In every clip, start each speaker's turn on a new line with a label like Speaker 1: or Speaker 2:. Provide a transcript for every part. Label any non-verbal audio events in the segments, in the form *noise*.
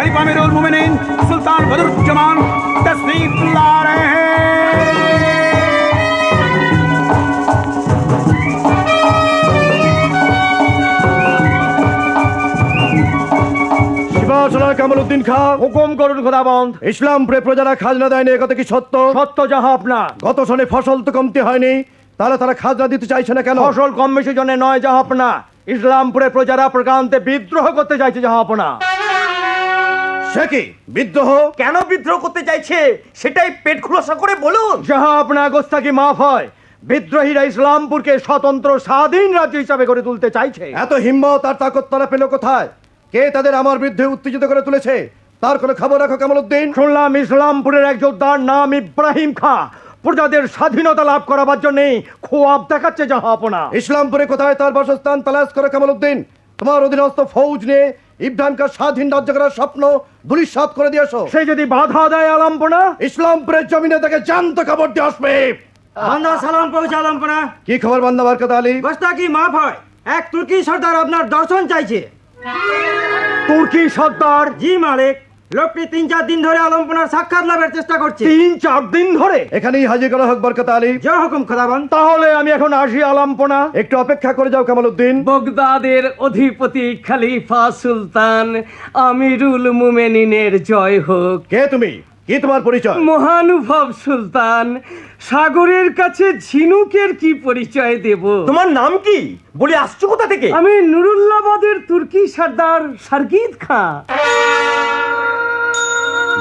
Speaker 1: খলিফা আমিরুল মুমিনিন সুলতান বদরুজ্জামান তসরিফ
Speaker 2: লা রহে বাসনা কামালউদ্দিন
Speaker 3: ইসলামপুরের করুন
Speaker 2: প্রজারা কথা কি গত ফসল তো হয়নি তাহলে তারা দিতে চাইছে না কেন?
Speaker 3: ফসল কম বেশি জনে নয় ইসলামপুরে প্রজারা প্রকান্তে বিদ্রোহ করতে চাইছে যাহা আপনা
Speaker 2: সে কি? বিদ্রোহ
Speaker 4: কেন বিদ্রোহ করতে চাইছে? সেটাই পেট খুলাসা করে বলুন।
Speaker 3: যাহা আপনা গোস্তাকি মাফ হয়? বিদ্রোহীরা ইসলামপুরকে স্বতন্ত্র স্বাধীন রাজ্য হিসাবে করে তুলতে চাইছে।
Speaker 2: এত হিম্মত আর তাকত তারা পেল কোথায়? কে তাদের আমার বিরুদ্ধে উত্তেজিত করে তুলেছে? তার কোনো খবর রাখো কামাল উদ্দিন
Speaker 3: শুনলাম ইসলামপুরের এক যোদ্ধার নাম ইব্রাহিম খা। প্রজাদের স্বাধীনতা লাভ করাবার জন্য খোয়াব দেখাচ্ছে যাহা আপনা
Speaker 2: ইসলামপুরে কোথায় তার বাসস্থান তালাশ করে কামাল উদ্দিন তোমার অধীনস্থ ফৌজ নিয়ে ইব্রাহিমকার স্বাধীন রাজ্য করার স্বপ্ন দুলিশাত করে দিয়েছ।
Speaker 3: সে যদি বাধা দেয় আলাম্পনা?
Speaker 2: ইসলামপুরের জমিনে তাকে জান্ত খবর দিয়ে আসবে।
Speaker 5: বান্দা সালাম পৌঁছে আলমপনা।
Speaker 2: কি খবর বান্দা বারকাত আলী?
Speaker 5: বস্তা কি মাফ হয়? এক তুর্কি সর্দার আপনার দর্শন চাইছে।
Speaker 3: তুর্কি সর্দার?
Speaker 5: জি মালিক। লোকটি তিন চার দিন ধরে আলমপনার সাক্ষাৎ লাভের চেষ্টা করছে।
Speaker 3: তিন চার দিন ধরে?
Speaker 2: এখানেই হাজির করা হোক বরকত আলী।
Speaker 5: জয় হুকুম খোদাবান
Speaker 3: তাহলে আমি এখন আসি আলাম্পনা।
Speaker 2: একটু অপেক্ষা করে যাও কামাল উদ্দিন
Speaker 6: বগদাদের অধিপতি খলিফা সুলতান আমিরুল মুমেনিনের জয় হোক।
Speaker 2: কে তুমি? কি তোমার পরিচয়?
Speaker 6: মহানুভব সুলতান সাগরের কাছে ঝিনুকের কি পরিচয় দেব?
Speaker 4: তোমার নাম কি? বলে আসছো কোথা থেকে?
Speaker 6: আমি নুরুল্লাবাদের তুর্কি সর্দার সার্গিদ খাঁ।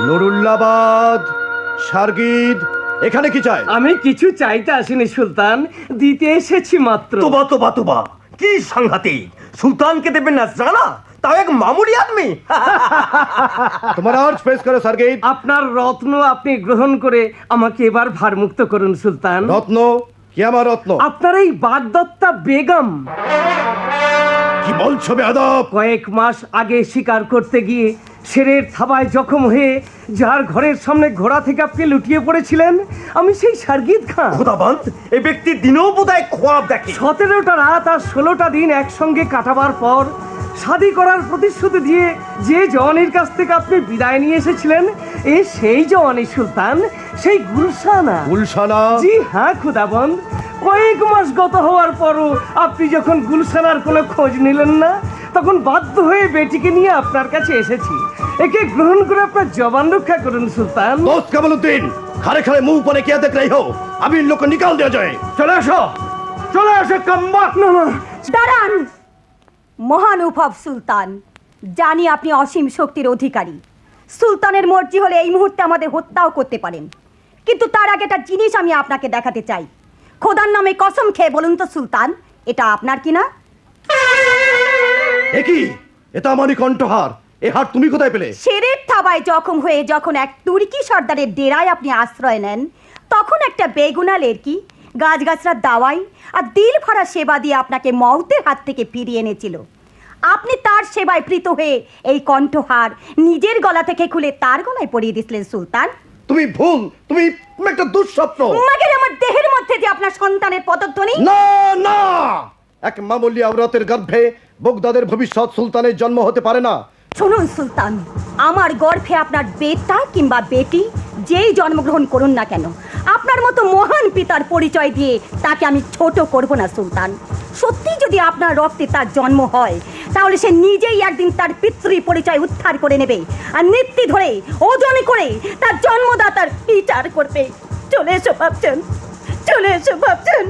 Speaker 2: নুরুল্লাবাদ সার্গিদ এখানে কি চাই?
Speaker 6: আমি কিছু চাইতে আসিনি সুলতান। দিতে এসেছি মাত্র।
Speaker 4: তোবা তোবা তোবা। কি সাংঘাতিক। সুলতানকে দেবেন না জানা? তাও এক মামুলি আদমি। *laughs*
Speaker 2: তোমার আর্জ পেশ করো সার্গিদ
Speaker 6: আপনার রত্ন আপনি গ্রহণ করে আমাকে এবার ভারমুক্ত করুন সুলতান।
Speaker 2: রত্ন? কি আমার রত্ন?
Speaker 6: আপনার এই বাগদত্তা বেগম।
Speaker 2: কি বলছো বেয়াদব
Speaker 6: কয়েক মাস আগে শিকার করতে গিয়ে শেরের থাবায় জখম হয়ে যার ঘরের সামনে ঘোড়া থেকে আপনি লুটিয়ে পড়েছিলেন আমি সেই সার্গিদ খান।
Speaker 4: খোদাবান্ত এই ব্যক্তি দিনেও বোধহয় খোয়াব দেখে।
Speaker 6: সতেরোটা রাত আর ষোলোটা দিন একসঙ্গে কাটাবার পর শাদি করার প্রতিশ্রুতি দিয়ে যে জওয়ানির কাছ থেকে আপনি বিদায় নিয়ে এসেছিলেন এ সেই জওয়ানি সুলতান সেই গুলশানা।
Speaker 2: গুলশানা।
Speaker 6: জি হ্যাঁ খুদাবন্দ কয়েক মাস গত হওয়ার পরও আপনি যখন গুলশানার কোনো খোঁজ নিলেন না তখন বাধ্য হয়ে বেটিকে নিয়ে আপনার কাছে এসেছি। একে গ্রহণ করে আপনার জবান রক্ষা করুন সুলতান।
Speaker 2: দোস্ত কামালউদ্দিন খারে খারে মুখ পরে কে দেখ রাই হো আমি লোক নিকাল দেওয়া যায়।
Speaker 3: চলে আসো। চলে আসো কাম্বাক।
Speaker 7: দাঁড়ান। মহান উফব সুলতান জানি আপনি অসীম শক্তির অধিকারী। সুলতানের মর্জি হলে এই মুহূর্তে আমাদের হত্যাও করতে পারেন। কিন্তু তার আগে একটা জিনিস আমি আপনাকে দেখাতে চাই। খোদার নামে কসম খেয়ে বলুন তো সুলতান এটা আপনার কিনা?
Speaker 2: এ কি? এটা আমারই কণ্ঠহার। এ হার তুমি কোথায় পেলে?
Speaker 7: শেরের থাবায় জখম হয়ে যখন এক তুর্কি সর্দারের ডেরায় আপনি আশ্রয় নেন তখন একটা বেগুনা লেরকি গাছগাছড়ার দাওয়াই আর দিল ভরা সেবা দিয়ে আপনাকে মৌতের হাত থেকে ফিরিয়ে এনেছিল। আপনি তার সেবায় প্রীত হয়ে এই কণ্ঠহার নিজের গলা থেকে খুলে তার গলায় পরিয়ে দিছিলেন সুলতান।
Speaker 2: তুমি ভুল তুমি একটা দুঃস্বপ্ন।
Speaker 7: মাগের আমার দেহের মধ্যে যে আপনার সন্তানের পদধ্বনি।
Speaker 2: না না! এক মামুলি আওরাতের গর্ভে বগদাদের ভবিষ্যৎ সুলতানের জন্ম হতে পারে না।
Speaker 7: শুনুন সুলতান আমার গর্ভে আপনার বেটা কিংবা বেটি যেই জন্মগ্রহণ করুন না কেন আপনার মতো মহান পিতার পরিচয় দিয়ে তাকে আমি ছোট করব না সুলতান। সত্যি যদি আপনার রক্তে তার জন্ম হয় তাহলে সে নিজেই একদিন তার পিতৃ পরিচয় উদ্ধার করে নেবে। আর নৃত্যি ধরে ওজন করে তার জন্মদাতার বিচার করবে। চলে এসো ভাবছেন। চলে এসো ভাবছেন।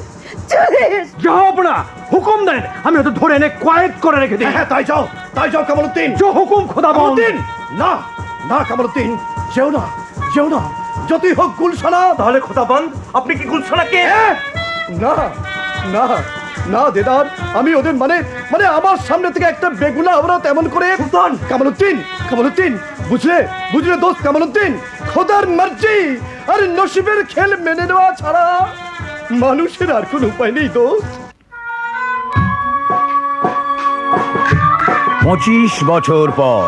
Speaker 7: চলে এসো।
Speaker 3: যাও আপনা হুকুম দেন। আমি ওটা ধরে এনে কয়েক করে রেখে দিই।
Speaker 2: হ্যাঁ তাই যাও তাই যাও কামালউদ্দিন।
Speaker 3: যে হুকুম খোদা
Speaker 2: কামালউদ্দিন না না কামালউদ্দিন যেও না যেও না। যতই হোক গুলশানা।
Speaker 4: তাহলে খোদাবান্ত আপনি কি গুলশানাকে?
Speaker 2: এ! না না। না দেদার আমি ওদের মানে মানে আমার সামনে থেকে একটা বেগুনা আওরাত এমন করে
Speaker 4: সুলতান!
Speaker 2: কামালউদ্দিন কামালউদ্দিন বুঝলে? বুঝলে দোস্ত কামালউদ্দিন খোদার মার্জি! আর নসিবের খেল মেনে নেওয়া ছাড়া মানুষের আর কোনো উপায় নেই দোস্ত।
Speaker 1: পঁচিশ বছর পর।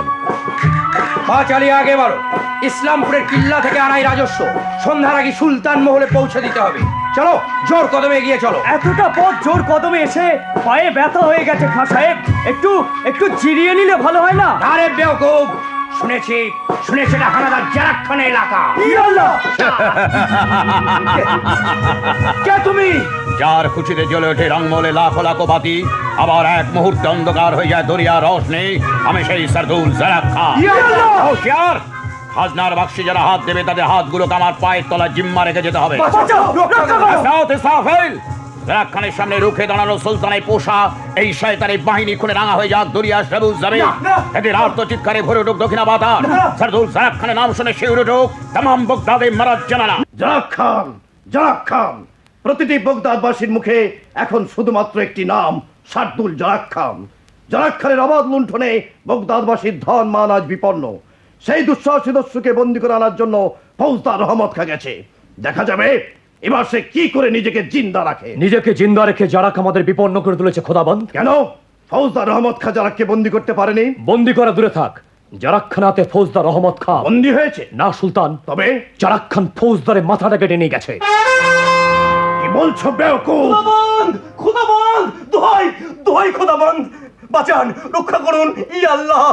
Speaker 5: পা চালিয়ে আগে বাড়ো। ইসলামপুরের কিল্লা থেকে আনাই রাজস্ব। সন্ধ্যার আগে সুলতান মহলে পৌঁছে দিতে হবে। চলো। জোর কদমে এগিয়ে চলো।
Speaker 6: এতটা পথ জোর কদমে এসে পায়ে ব্যথা হয়ে গেছে খাঁ সাহেব। একটু একটু জিরিয়ে নিলে ভালো হয় না?
Speaker 5: আরে বেওকুব শুনেছি শুনেছি এটা হানাদার জারাক্ষানে এলাকা। *laughs*
Speaker 6: কে তুমি?
Speaker 1: যার খুশিতে জ্বলে ওঠে রংমলে লাখো লাখো বাতি আবার এক মুহূর্তে অন্ধকার হয়ে যায় দরিয়া রোশনি আমি সেই সার্দুল জারাক খান। হুঁশিয়ার খাজনার বাক্সে যারা হাত দেবে তাদের হাতগুলোকে আমার পায়ের তলায় জিম্মা রেখে যেতে হবে। সামনে রুখে দাঁড়ানো সুলতানের পোষা এই শয়তানের বাহিনী খুলে রাঙা হয়ে যাক দরিয়া সবুজ যাবে। এদের আর্ত চিৎকারে ভরে উঠুক দক্ষিণা বাতার সার্দুল খানের নাম শুনে শিউরে উঠুক তাম বগদাদে মারাজ জানানা
Speaker 2: জারাক খান জারাক খান। প্রতিটি বগদাদবাসীর মুখে এখন শুধুমাত্র একটি নাম শার্দুল জারাক খান। জারাক খানের অবাধ লুণ্ঠনে বগদাদবাসীর ধন মান আজ বিপন্ন। সেই দুঃসাহসী দস্যুকে বন্দি করে আনার জন্য ফৌজদার রহমত খা গেছে দেখা যাবে এবার সে কি করে নিজেকে জিন্দা রাখে।
Speaker 3: নিজেকে জিন্দা রেখে জারাক আমাদের বিপন্ন করে তুলেছে খোদাবন্ধ
Speaker 2: কেন? ফৌজদার রহমত খা জারাককে বন্দি করতে পারেনি।
Speaker 3: বন্দি করা দূরে থাক। জারাকখানাতে ফৌজদার রহমত খা।
Speaker 2: বন্দি হয়েছে?
Speaker 3: না সুলতান।
Speaker 2: তবে?
Speaker 3: জারাক খান ফৌজদারে মাথাটা কেটে নিয়ে গেছে।
Speaker 2: কি বলছো বেওকুফ?
Speaker 4: খোদাবন্ধ খোদাবন্ধ দোহাই! দোহাই খোদাবন্ধ বাঁচান রক্ষা করুন ই আল্লাহ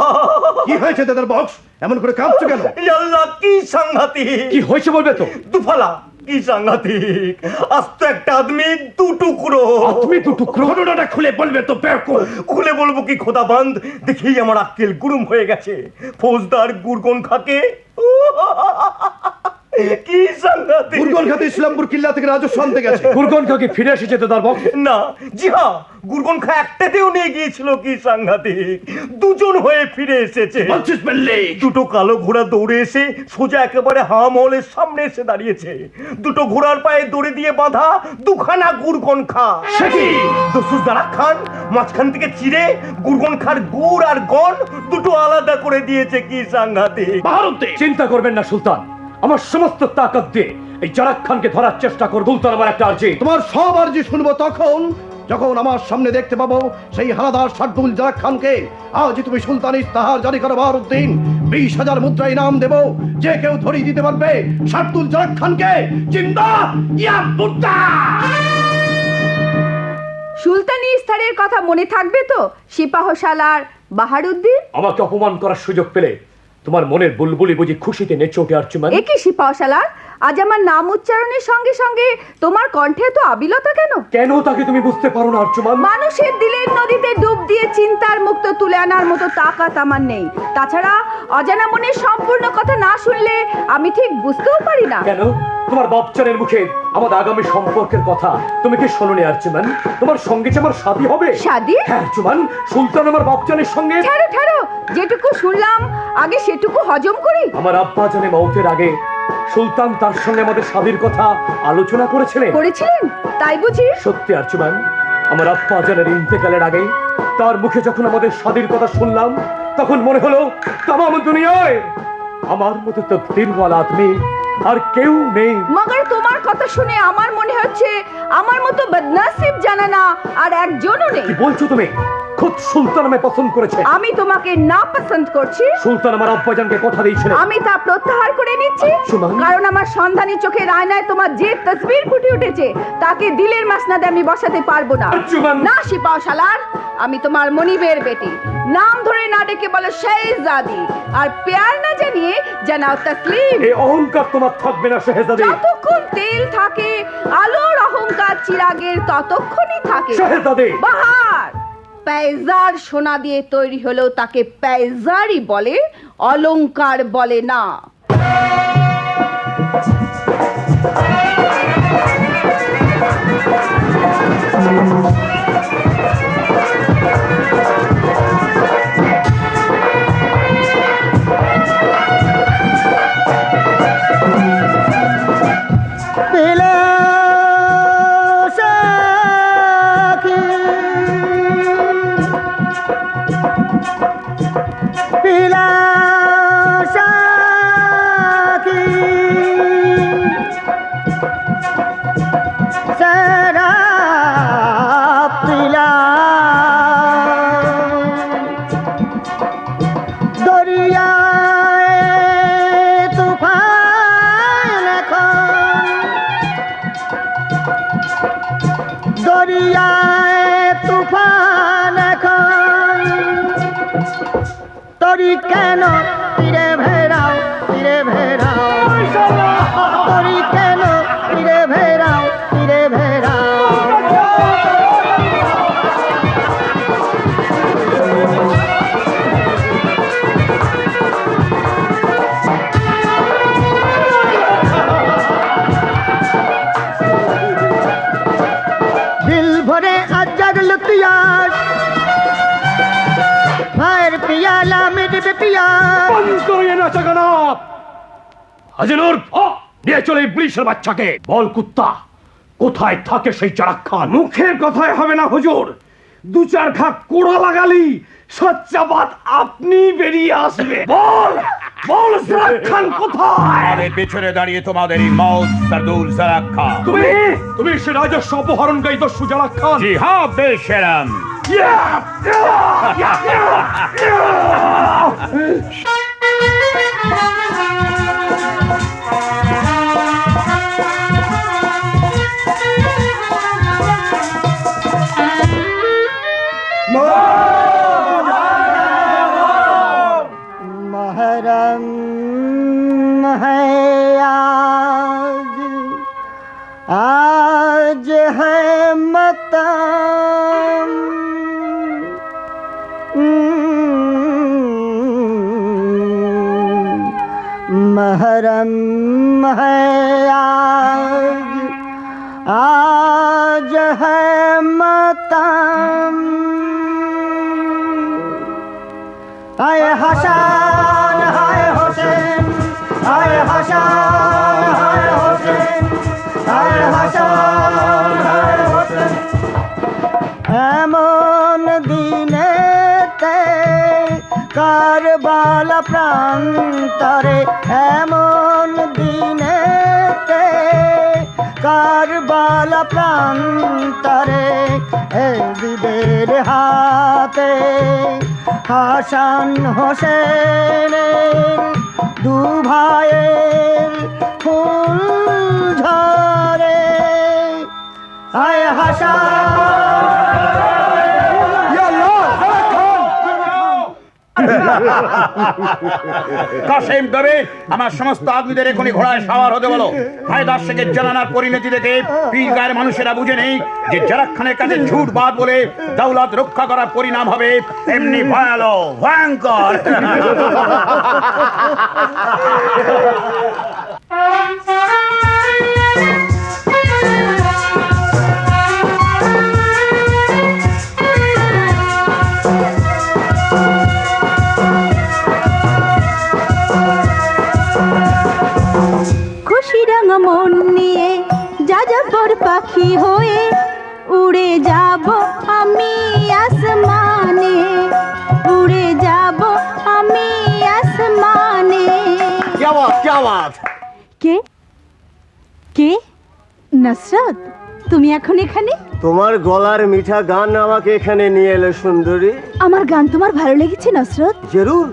Speaker 2: কি হয়েছে তাদের বক্স? এমন করে কাঁপছো কেন?
Speaker 4: ই আল্লাহ কি সাংঘাতিক।
Speaker 3: কি হয়েছে বলবে তো?
Speaker 4: দুফালা কি সাংঘাতিক। আস্ত একটা আদমি দু টুকরো।
Speaker 3: তুমি দু টুকরো?
Speaker 2: ঘটনাটা খুলে বলবে তো বেওকুফ
Speaker 4: খুলে বলব কি খোদা বান্ধ দেখেই আমার আক্কেল গুরুম হয়ে গেছে। ফৌজদার গুরগন খাকে। কি সাংঘাতিক?
Speaker 2: গুরগন খাতে ইসলামপুর কিল্লা থেকে রাজস্ব আনতে গেছে। *laughs*
Speaker 3: গুরগন খাকে ফিরে এসেছে তো তার বক্স
Speaker 4: না জি হ্যাঁ গুরগন খা একটাতেও নিয়ে গিয়েছিল কি সাংঘাতিক? দুজন হয়ে ফিরে এসেছে।
Speaker 2: বলছিস বললি
Speaker 4: দুটো কালো ঘোড়া দৌড়ে এসে সোজা একেবারে হা মহলের সামনে এসে দাঁড়িয়েছে। দুটো ঘোড়ার পায়ে দড়ি দিয়ে বাঁধা দুখানা গুরগন খা
Speaker 2: সে কি?
Speaker 4: দস্যুর দাঁড়া খান মাঝখান থেকে চিরে গুরগন খার গুড় আর গন দুটো আলাদা করে দিয়েছে কি সাংঘাতিক?
Speaker 2: ভারতে
Speaker 3: চিন্তা করবেন না সুলতান। আমার সমস্ত তাকত দিয়ে এই জারাক খানকে ধরার চেষ্টা করব সুলতান আমার একটা আর্জি।
Speaker 2: তোমার সব আর্জি শুনব তখন যখন আমার সামনে দেখতে পাবো সেই হানাদার শার্দুল জারাক খানকে। আজ তুমি সুলতান ইস্তাহার জারি করো বাহারুদ্দিন। বিশ হাজার মুদ্রা ইনাম দেবো যে কেউ ধরিয়ে দিতে পারবে শার্দুল জারাক খানকে। জিন্দা ইয়া মুদ্রা
Speaker 8: সুলতানি ইস্তারের কথা মনে থাকবে তো সিপাহশালার বাহারুদ্দিন?
Speaker 3: আমাকে অপমান করার সুযোগ পেলে তোমার মনের বুলবুলি বুঝি খুশিতে নেচে ওঠে আর্চুমান?
Speaker 8: এ কি সিপাহশালার আজ আমার নাম উচ্চারণের সঙ্গে সঙ্গে তোমার কণ্ঠে তো আবিলতা কেন?
Speaker 3: কেন তাকে তুমি বুঝতে পারো না আর্চুমান
Speaker 8: মানুষের দিলের নদীতে ডুব দিয়ে চিন্তার মুক্ত তুলে আনার মতো তাকাত আমার নেই। তাছাড়া অজানা মনের সম্পূর্ণ কথা না শুনলে আমি ঠিক বুঝতেও পারি না।
Speaker 3: কেন? তোমার বাপচানের মুখে আমাদের আগামী সম্পর্কের কথা। তুমি কি শোনি আর্চুমান তোমার সঙ্গে যে আমার শাদী হবে?
Speaker 8: শাদী?
Speaker 3: হ্যাঁ আর্চুমান সুলতান আমার বাপচানের সঙ্গে।
Speaker 8: ঠারো ঠারো যেটুকু শুনলাম আগে সেটুকু হজম করি।
Speaker 3: আমার আব্বা জানে মৌতের আগে সুলতান তার সঙ্গে আমাদের স্বামীর কথা আলোচনা করেছিলেন।
Speaker 8: করেছিলেন? তাই বুঝি?
Speaker 3: সত্যি আর্চুমান আমার আব্বা জানের ইন্তেকালের আগে তার মুখে যখন আমাদের স্বাধীর কথা শুনলাম তখন মনে হলো তাম দুনিয়ায় আমার মতো তো দিনওয়ালা আদমি আর কেউ নেই।
Speaker 8: মগর তোমার কথা শুনে আমার মনে হচ্ছে আমার মতো বদনাসিব জানা না আর একজনও নেই।
Speaker 3: কি বলছো তুমি? খুদ সুলতান আমায় পছন্দ করেছে।
Speaker 8: আমি তোমাকে না পছন্দ করছি।
Speaker 3: সুলতান আমার আব্বাজানকে কথা দিয়েছিলেন
Speaker 8: আমি তা প্রত্যাহার করে নিচ্ছি। কারণ আমার সন্ধানী চোখের আয়নায় তোমার যে তসবির ফুটে উঠেছে তাকে দিলের মাসনাদে আমি বসাতে পারব না। না সিপাও শালার আমি তোমার মনিবের বেটি। নাম ধরে না ডেকে বলো শেহজাদি। আর প্যার না জানিয়ে জানাও তসলিম।
Speaker 3: এই অহংকার তোমার থাকবে না শেহজাদি।
Speaker 8: যতক্ষণ তেল থাকে আলোর অহংকার চিরাগের ততক্ষণই থাকে।
Speaker 3: শেহজাদি।
Speaker 8: বাহার পেজার সোনা দিয়ে তৈরি হলেও তাকে পেজারই বলে অলঙ্কার বলে না
Speaker 9: Thank you. ভেরাও
Speaker 3: আজিনুর নিয়ে চলে পুলিশের বাচ্চাকে বল কুত্তা কোথায় থাকে সেই চারাক
Speaker 10: মুখের কথায় হবে না হুজুর দু চার ঘাট কোড়া লাগালি সচ্চাবাদ আপনি বেরিয়ে আসবে বল বল সারাক খান কোথায়
Speaker 1: আরে পেছনে দাঁড়িয়ে তোমাদের এই মাউথ সারদুল সারাক
Speaker 3: তুমি তুমি সে রাজস্ব অপহরণকারী দস্যু সারাক খান
Speaker 1: জি হ্যাঁ বেশেরাম
Speaker 9: Yeah! महरम है आज आज है मतम हाय हसन हाय हुसैन हाय हसन हाय हुसैन हाय हसन हाय हुसैन এমন দিনেতে কারবাল প্রান্তরে এমন দিনেতে কারবাল প্রান্তরে এদিদের হাতে? হাসান হোসেনের দু ভাইয়ের ফুল ঝরে। আয় হাসান!
Speaker 1: কাসেম কবে আমার সমস্ত আদমিদের এখনই ঘোড়ায় সাওয়ার হতে বলো। হায়দার শেখের জানানার পরিণতি দেখে পীর গায়ের মানুষেরা বুঝে নেই যে জারাক খানের কাছে ঝুট বাদ বলে দৌলত রক্ষা করার পরিণাম হবে এমনি ভয়ালো, ভয়ঙ্কর।
Speaker 11: খুশি *laughs*
Speaker 4: জিন্দাবাদ
Speaker 11: কে? কে? নসরত তুমি এখন এখানে?
Speaker 12: তোমার গলার মিঠা গান আমাকে এখানে নিয়ে এলো সুন্দরী।
Speaker 11: আমার গান তোমার ভালো লেগেছে নসরত?
Speaker 12: জরুর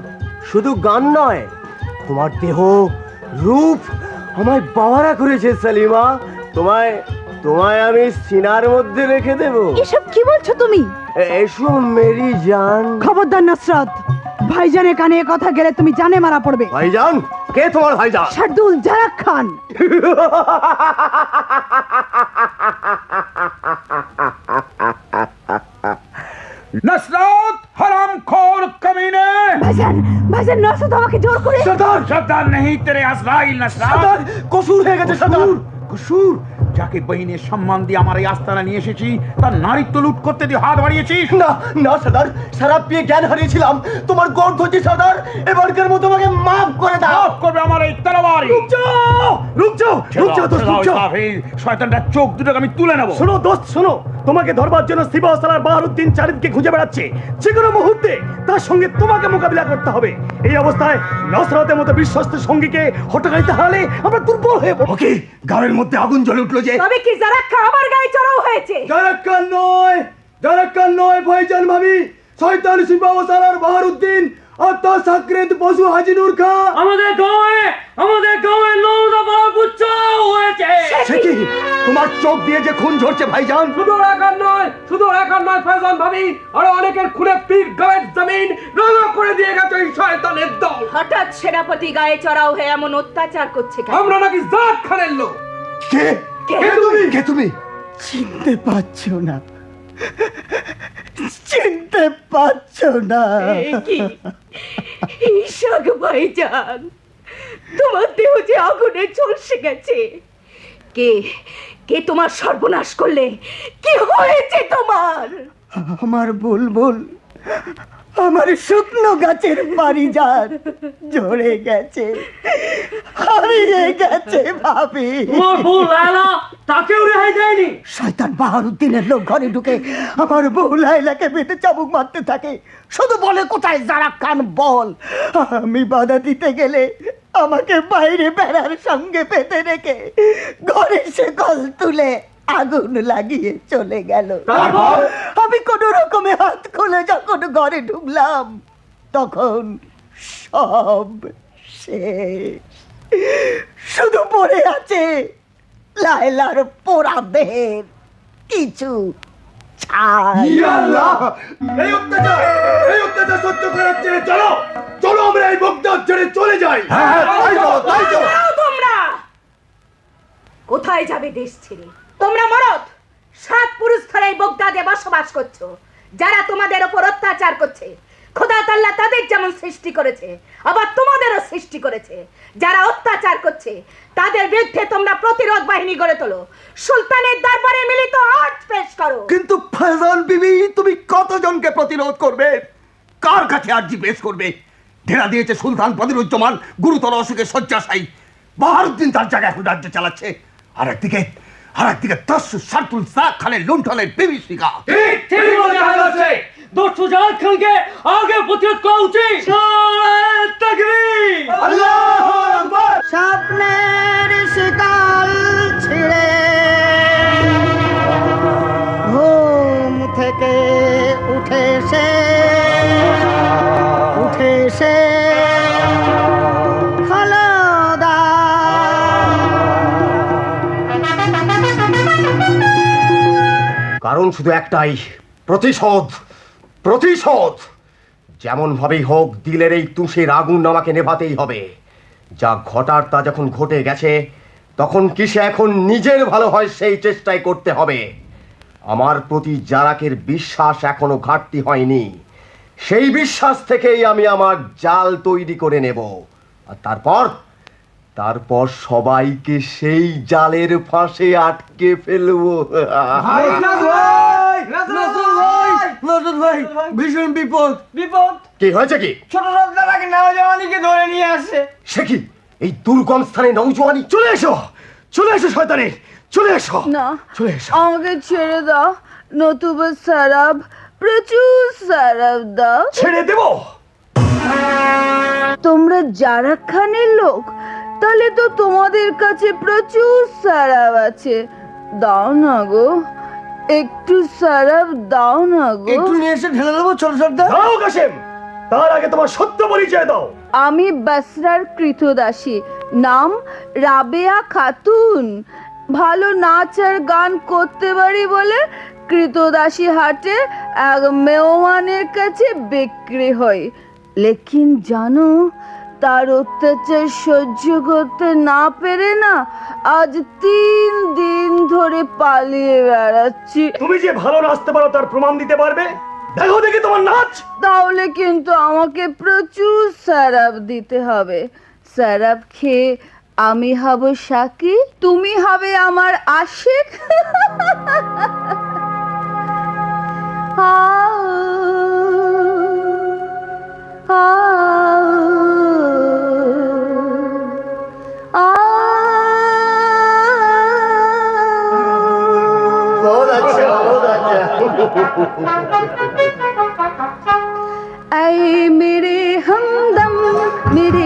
Speaker 12: শুধু গান নয় তোমার দেহ রূপ আমায় বাবারা করেছে সালিমা। তোমায় তোমায় আমি সিনার মধ্যে রেখে দেব।
Speaker 11: এসব কি বলছো তুমি?
Speaker 12: এসো মেরি জান।
Speaker 11: খবরদার নসরত। ভাইজানের কানে কথা গেলে তুমি জানে মারা পড়বে।
Speaker 4: ভাইজান কে তোমার ভাইজান?
Speaker 11: শার্দুল জারাক খান।
Speaker 1: নসরত হারাম খোর কমিনে।
Speaker 11: ভাইজান ভাইজান নসরত আমাকে জোর করে
Speaker 1: সর্দার সর্দার নেই তেরে আসরাইল নসরত।
Speaker 4: কসুর হয়ে গেছে সর্দার
Speaker 1: কুসুর। যাকে বহিনের সম্মান দিয়ে আমার এই আস্তানা নিয়ে এসেছি তার নারীত্ব লুট করতে দিয়ে হাত বাড়িয়েছি
Speaker 4: না না সাদার। সারা পিয়ে জ্ঞান হারিয়েছিলাম। তোমার গর্ধ যে সাদার এবারকার মতো আমাকে মাফ করে দাও।
Speaker 1: মাফ করবে আমার এই তরবারি
Speaker 4: রুক যাও রুক যাও রুক যাও দোস্ত রুক যাও।
Speaker 1: শয়তানটা চোখ দুটোকে আমি তুলে নেব।
Speaker 10: শোনো দোস্ত শোনো। তোমাকে ধরবার জন্য সিবাহসালার বাহারুদ্দিন চারিদিকে খুঁজে বেড়াচ্ছে। যে কোনো মুহূর্তে তার সঙ্গে তোমাকে মোকাবিলা করতে হবে। এই অবস্থায় নসরতের মতো বিশ্বস্ত সঙ্গীকে হটকারিতে হারালে আমরা দুর্বল হয়ে পড়ব।
Speaker 4: ওকে গায়ের মধ্যে আগুন জ্বলে উঠল যে
Speaker 11: তবে কি খা আমার গায়ে চড়াও হয়েছে?
Speaker 4: জারাক্কান নয় জারাক্কান নয় ভাইজান ভাবি। শয়তান সিম্বাওসালার বাহারুদ্দিন আত্মা সাকরেত পশু হাজিনুর খা।
Speaker 3: আমাদের গাঁয়ে আমাদের গাঁয়ে নৌদা বাবুচ্চ হয়েছে
Speaker 4: সে কি
Speaker 2: তোমার চোখ দিয়ে যে খুন ঝরছে ভাইজান।
Speaker 3: শুধু একার নয় শুধু একার নয় ফয়জান ভাবি। আরও অনেকের খুনে পীর গায়ের জমিন রঙা করে দিয়ে গেছে এই শয়তানের দল।
Speaker 8: হঠাৎ সেনাপতি গায়ে চড়াও হয়ে এমন অত্যাচার করছে কেন?
Speaker 3: আমরা নাকি জাত খানের লোক।
Speaker 2: কে?
Speaker 8: কে?
Speaker 2: তুমি? কে তুমি?
Speaker 9: চিনতে পারছ না। চিনতে পারছ না।
Speaker 8: ঈশাক ভাইজান তোমার দেহ যে আগুনে ঝলসে গেছে। কে? কে তোমার সর্বনাশ করলে? কি হয়েছে তোমার?
Speaker 9: আমার বুলবুল আমার শুকনো গাছের পারিজাত ঝরে গেছে হারিয়ে গেছে ভাবি।
Speaker 3: তোমার বউ লায়লা তাকেও রেহাই দেয়নি।
Speaker 9: শয়তান বাহারুদ্দিনের লোক ঘরে ঢুকে আমার বউ লাইলাকে বেঁধে চাবুক মারতে থাকে। শুধু বলে কোথায় যারা খান বল? আমি বাধা দিতে গেলে আমাকে বাইরে বেড়ার সঙ্গে পেতে রেখে ঘরে সে কল তুলে আগুন লাগিয়ে চলে গেল? আমি কোনো রকমে হাত খুলে যখন ঘরে ঢুকলাম তখন সব শেষ শুধু পড়ে আছে লায়লার পোড়া দেহের কিছু ছাই
Speaker 2: এই অত্যাচার এই অত্যাচার সহ্য করার ছেড়ে চলো চলো আমরা এই বগদাদ ছেড়ে চলে যাই। হ্যাঁ তাই চলো তাই চলো।
Speaker 8: তোমরা! কোথায় যাবে দেশ ছেড়ে? তোমরা মরদ? সাত পুরুষ ধরে এই বগদাদে বসবাস করছ যারা তোমাদের ওপর অত্যাচার করছে। খোদা তাল্লাহ তাদের যেমন সৃষ্টি করেছে আবার তোমাদেরও সৃষ্টি করেছে। যারা অত্যাচার করছে তাদের বিরুদ্ধে তোমরা প্রতিরোধ বাহিনী গড়ে তোলো। সুলতানের দরবারে মিলিত আর্ট পেশ করো।
Speaker 2: কিন্তু ফয়জান বিবি তুমি কতজনকে প্রতিরোধ করবে? কার কাছে আর্জি পেশ করবে? ঢেরা দিয়েছে সুলতান বদিরুজ্জামান গুরুতর অসুখে শয্যাশায়ী। বাহারুদ্দিন তার জায়গায় এখন রাজ্য চালাচ্ছে। আর একদিকে আর একদিকে দস্যু শার্তুল সাক খানের লুণ্ঠনের বিভীষিকা।
Speaker 3: ঠিক ঠিক দস্যু জাহাজ খানকে আগে প্রতিরোধ করা উচিত।
Speaker 9: স্বপ্নের শিকাল ছিঁড়ে। ঘুম থেকে উঠে সে উঠে সে
Speaker 12: কারণ শুধু একটাই প্রতিশোধ। প্রতিশোধ! যেমন ভাবেই হোক, দিলের এই তুষের আগুন আমাকে নেভাতেই হবে। যা ঘটার তা যখন ঘটে গেছে, তখন কিসে এখন নিজের ভালো হয় সেই চেষ্টাই করতে হবে। আমার প্রতি জারাকের বিশ্বাস এখনও ঘাটতি হয়নি। সেই বিশ্বাস থেকেই আমি আমার জাল তৈরি করে নেব। আর তারপর? তারপর সবাইকে সেই জালের ফাঁসে আটকে ফেলব।
Speaker 6: ভীষণ বিপদ। বিপদ?
Speaker 12: কি হয়েছে কি?
Speaker 6: ছোট সর্দারাকে নওজওয়ানিকে ধরে নিয়ে আসছে
Speaker 12: সে কি? এই দুর্গম স্থানে নৌজওয়ানি চলে এসো! চলে এসো শয়তানে চলে এসো!
Speaker 8: না
Speaker 12: চলে এসো!
Speaker 8: আমাকে ছেড়ে দাও। নতুবা সারাব প্রচুর সারাব দাও।
Speaker 12: ছেড়ে দেবো!
Speaker 8: তোমরা যারা খানের লোক তাহলে তো তোমাদের কাছে প্রচুর সারাব আছে। দাও না গো। একটু সারাব দাও না গো।
Speaker 6: একটু নিয়ে এসে ঢেলে দেবো ছোট সর্দার
Speaker 4: দাও কাশেম! তার আগে তোমার সত্য পরিচয় দাও।
Speaker 8: আমি বাসরার কৃতদাসী। নাম রাবেয়া খাতুন। ভালো নাচ আর গান করতে পারি বলে কৃতদাসী হাটে এক মেওয়ানের কাছে বিক্রি হয়। লেকিন জানো তার অত্যাচার সহ্য করতে না পেরে না আজ তিন দিন ধরে পালিয়ে বেড়াচ্ছি।
Speaker 4: তুমি যে ভালো নাচতে পারো তার প্রমাণ দিতে পারবে? দেখো দেখি তোমার নাচ।
Speaker 8: তাহলে কিন্তু আমাকে প্রচুর স্যারাপ দিতে হবে। স্যারাপ খেয়ে আমি হব সাকি তুমি হবে আমার আশিক। আউ, আউ, ऐ मेरे हमदम मेरे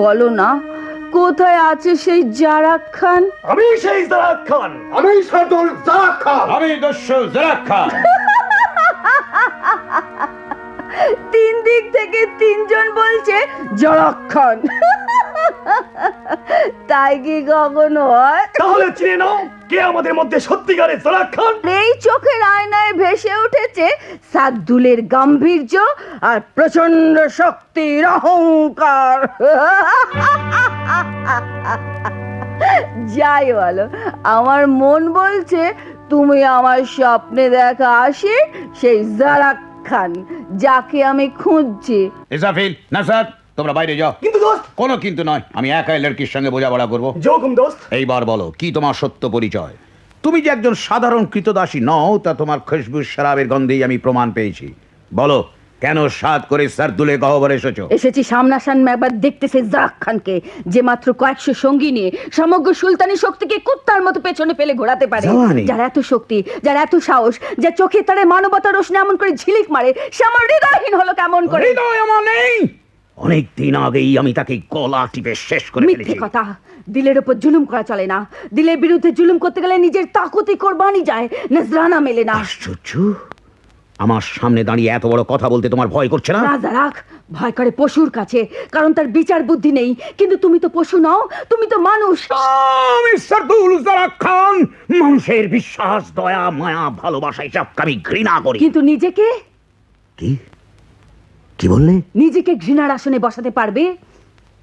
Speaker 8: বলো না কোথায় আছে সেই জারাক খান?
Speaker 4: আমি সেই জারাক খান
Speaker 12: আমি শার্দুল জারাক খান।
Speaker 1: আমি দস্যু জারাক খান।
Speaker 8: তিন দিক থেকে তিনজন বলছে জারাক খান। তাই কি কখনো হয়?
Speaker 4: তাহলে চিনে নাও কে আমাদের মধ্যে সত্যিকারের জারাক খান
Speaker 8: এই চোখের আয়নায় ভেসে উঠেছে সাদ্দুলের গাম্ভীর্য আর প্রচণ্ড শক্তির অহংকার। যাই বলো আমার মন বলছে তুমি আমার স্বপ্নে দেখা আসে সেই জারাক খান যাকে আমি খুঁজছি।
Speaker 1: ইসাফিল না স্যার। তোমরা বাইরে যাও।
Speaker 4: কিন্তু দোস্ত।
Speaker 1: কোনো কিন্তু নয় আমি একাই লড়কির সঙ্গে বোঝাপড়া করব।
Speaker 4: জোকুম দোস্ত।
Speaker 1: এইবার বলো কি তোমার সত্য পরিচয়? তুমি যে একজন সাধারণ কৃতদাসী নও তা তোমার খুশবু শরাবের গন্ধেই আমি প্রমাণ পেয়েছি। বলো কেন সাত করে সার্দুলে গহবর এসেছ?
Speaker 8: এসেছি সামনাসামনি একবার দেখতেছে জারাক খানকে যে মাত্র কয়েকশো সঙ্গী নিয়ে সমগ্র সুলতানি শক্তিকে কুত্তার মতো পেছনে ফেলে ঘোরাতে পারে।
Speaker 1: জানি।
Speaker 8: যার এত শক্তি যার এত সাহস যে চোখে তারে মানবতার রোশনি এমন করে ঝিলিক মারে সে আমার হৃদয়হীন হলো কেমন করে।
Speaker 1: হৃদয় আমার নেই! অনেক দিন আগেই আমি তাকে গলা টিপে শেষ করে
Speaker 8: মিথ্যে কথা। দিলের ওপর জুলুম করা চলে না। দিলের বিরুদ্ধে জুলুম করতে গেলে নিজের তাকতি কোরবানি যায়। নজরানা মেলে না।
Speaker 1: আশ্চর্য! আমার সামনে দাঁড়িয়ে এত বড় কথা বলতে তোমার ভয় করছে না?
Speaker 8: রাজা রাখ ভয় করে পশুর কাছে কারণ তার বিচার বুদ্ধি নেই। কিন্তু তুমি তো পশু নও তুমি তো মানুষ।
Speaker 1: খান! মানুষের বিশ্বাস দয়া মায়া ভালোবাসা এসবকে আমি ঘৃণা করি।
Speaker 8: কিন্তু নিজেকে?
Speaker 1: কি? কি বললে?
Speaker 8: নিজেকে ঘৃণার আসনে বসাতে পারবে?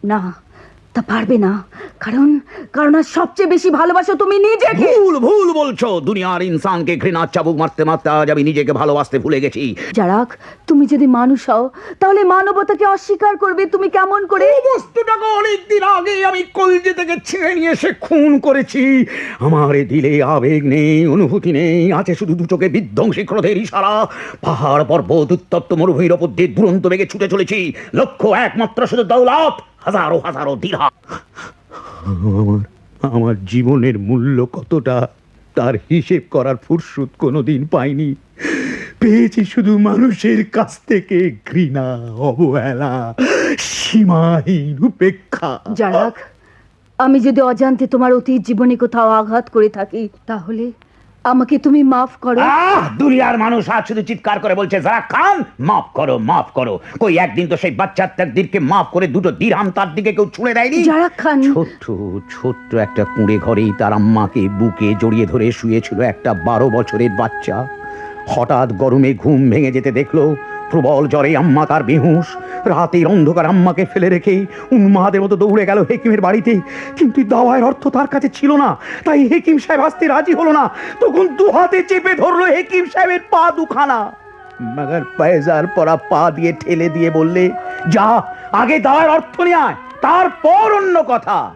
Speaker 8: না। তা পারবে না। কারণ কারণ আর সবচেয়ে বেশি ভালোবাসো তুমি নিজেকে।
Speaker 1: ভুল ভুল বলছো। দুনিয়ার ইনসানকে ঘৃণার চাবুক মারতে মারতে আজ আমি নিজেকে ভালোবাসতে ভুলে গেছি।
Speaker 8: যারাক তুমি যদি মানুষ হও তাহলে মানবতাকে অস্বীকার করবে তুমি কেমন করে?
Speaker 1: এই বস্তুটাকে অনেকদিন আগে আমি কলজে থেকে ছিঁড়ে নিয়ে এসে খুন করেছি। আমার এ দিলে আবেগ নেই অনুভূতি নেই আছে শুধু দু চোখে বিধ্বংসী ক্রোধের ইশারা। পাহাড় পর্বত উত্তপ্ত মরুভূমির ওপর দিয়ে দুরন্ত বেগে ছুটে চলেছি। লক্ষ্য একমাত্র শুধু দৌলত। হাজারো হাজারো দিরহা আমার আমার জীবনের মূল্য কতটা, তার হিসেব করার ফুরসুত কোনোদিন পাইনি। পেয়েছি শুধু মানুষের কাছ থেকে ঘৃণা, অবহেলা, সীমাহীন উপেক্ষা।
Speaker 8: যারাক আমি যদি অজান্তে তোমার অতীত জীবনে কোথাও আঘাত করে থাকি, তাহলে আমাকে তুমি মাফ করো।
Speaker 1: আহ দুনিয়ার মানুষ আজ শুধু চিৎকার করে বলছে যারা খান মাফ করো মাফ করো। কই একদিন তো সেই বাচ্চার তাকদিরকে মাফ করে দুটো দিরহাম তার দিকে কেউ ছুঁড়ে দেয়নি?
Speaker 8: যারা খান।
Speaker 1: ছোট্ট ছোট্ট একটা কুঁড়ে ঘরেই তার আম্মাকে বুকে জড়িয়ে ধরে শুয়েছিল একটা বারো বছরের বাচ্চা। হঠাৎ গরমে ঘুম ভেঙে যেতে দেখল প্রবল জ্বরে আম্মা তার বেহুশ। রাতের অন্ধকার আম্মাকে ফেলে রেখে উন্মাদের মতো দৌড়ে গেল হেকিমের বাড়িতে। কিন্তু দাওয়ার অর্থ তার কাছে ছিল না। তাই হেকিম সাহেব আসতে রাজি হলো না। তখন দু হাতে চেপে ধরলো হেকিম সাহেবের পা দুখানা। মগর পয়জার পরা পা দিয়ে ঠেলে দিয়ে বললে, যা, আগে দাওয়ার অর্থ নিয়ে আয়, তারপর অন্য কথা।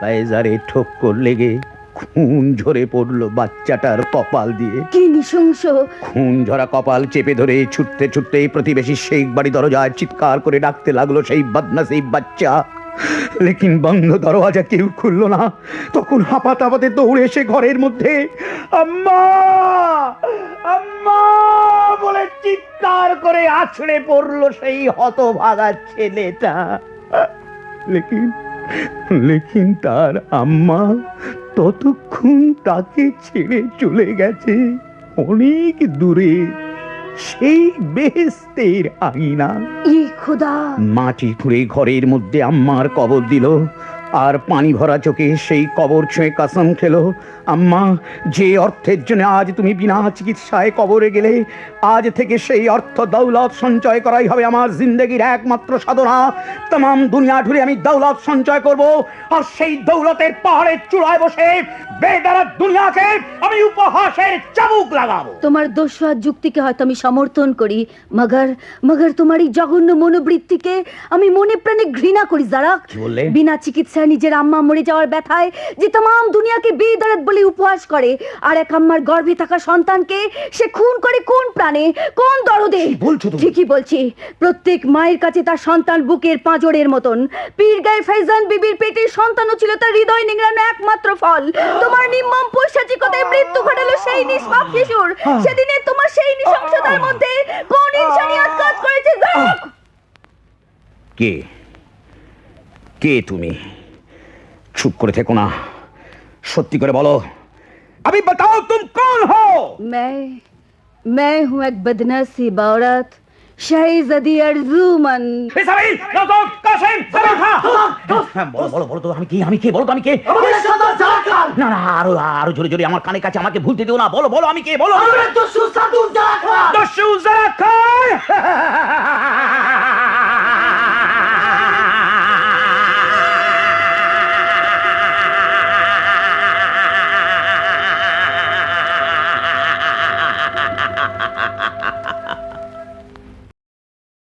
Speaker 1: পায়জারে ঠোক্কর লেগে খুন ঝরে পড়ল বাচ্চাটার কপাল দিয়ে।
Speaker 8: কি নৃশংস।
Speaker 1: খুন ঝরা কপাল চেপে ধরে ছুটতে ছুটতে প্রতিবেশী শেখ বাড়ি দরজায় চিৎকার করে ডাকতে লাগল সেই বদমাসি বাচ্চা। লেকিন বন্ধ দরওয়াজা কেউ খুললো না। তখন হাঁপাতে হাঁপাতে দৌড়ে এসে ঘরের মধ্যে আম্মা! আম্মা! বলে চিৎকার করে আছড়ে পড়ল সেই হতভাগা ছেলেটা। লেকিন লেকিন তার আম্মা ততক্ষণ তাকে ছেড়ে চলে গেছে। অনেক দূরে। সেই বেহেস্তের আঙিনা।
Speaker 8: ই খোদা।
Speaker 1: মাটি খুঁড়ে ঘরের মধ্যে আম্মার কবর দিল। আর পানি ভরা চোখে সেই কবর ছুঁয়ে কাসম খেলো। আম্মা যে অর্থের জন্য আজ তুমি বিনা চিকিৎসায় কবরে গেলে আজ থেকে সেই অর্থ দৌলত সঞ্চয় করাই হবে আমার জিন্দগির একমাত্র সাধনা। তাম দুনিয়া ঘুরে আমি দৌলত সঞ্চয় করব আর সেই দৌলতের পাহাড়ের চূড়ায় বসে বেদারা দুনিয়াকে আমি উপহাসের চাবুক লাগাবো।
Speaker 8: তোমার দোষ আর যুক্তিকে হয়তো আমি সমর্থন করি মগর মগর তোমার এই জঘন্য মনোবৃত্তিকে আমি মনে প্রাণে ঘৃণা করি যারা
Speaker 1: বললে?
Speaker 8: বিনা চিকিৎসায় নিজের আম্মা মরে যাওয়ার ব্যথায় যে তাম দুনিয়াকে বেদারাত বলে উপহাস করে। আর এক আম্মার গর্ভে থাকা সন্তানকে সে খুন করে কোন প্রাণে কোন দরদে?
Speaker 1: বলছো তুমি?
Speaker 8: ঠিকই বলছি। প্রত্যেক মায়ের কাছে তার সন্তান বুকের পাঁজরের মতন। পীর গায়ে ফৈজান বিবির পেটের সন্তানও ছিল তার হৃদয় নিংড়ানো একমাত্র ফল। তোমার নির্মম পৈশাচিকতায় মৃত্যু ঘটালো সেই নিষ্পাপ শিশুর। সেদিনে তোমার সেই নৃশংসতার মধ্যে কোন ইনসানিয়াত কাজ করেছে?
Speaker 1: কে? কে তুমি? চুপ করে থেকো না সত্যি করে বলো अभी बताओ तुम कौन हो
Speaker 8: मैं मैं हूँ एक बदनसीब औरत शहजदी अर्जुमन
Speaker 1: ইসাবেল নজর কাসেম সারাখা বলো বলো বলো তো আমি কি আমি কে বলো তো আমি কে না না আরো আরো জোরে জোরে আমার কানে কাছে আমাকে ভুলতে দিও না বলো বলো আমি কে বলো দস্যু জারাখান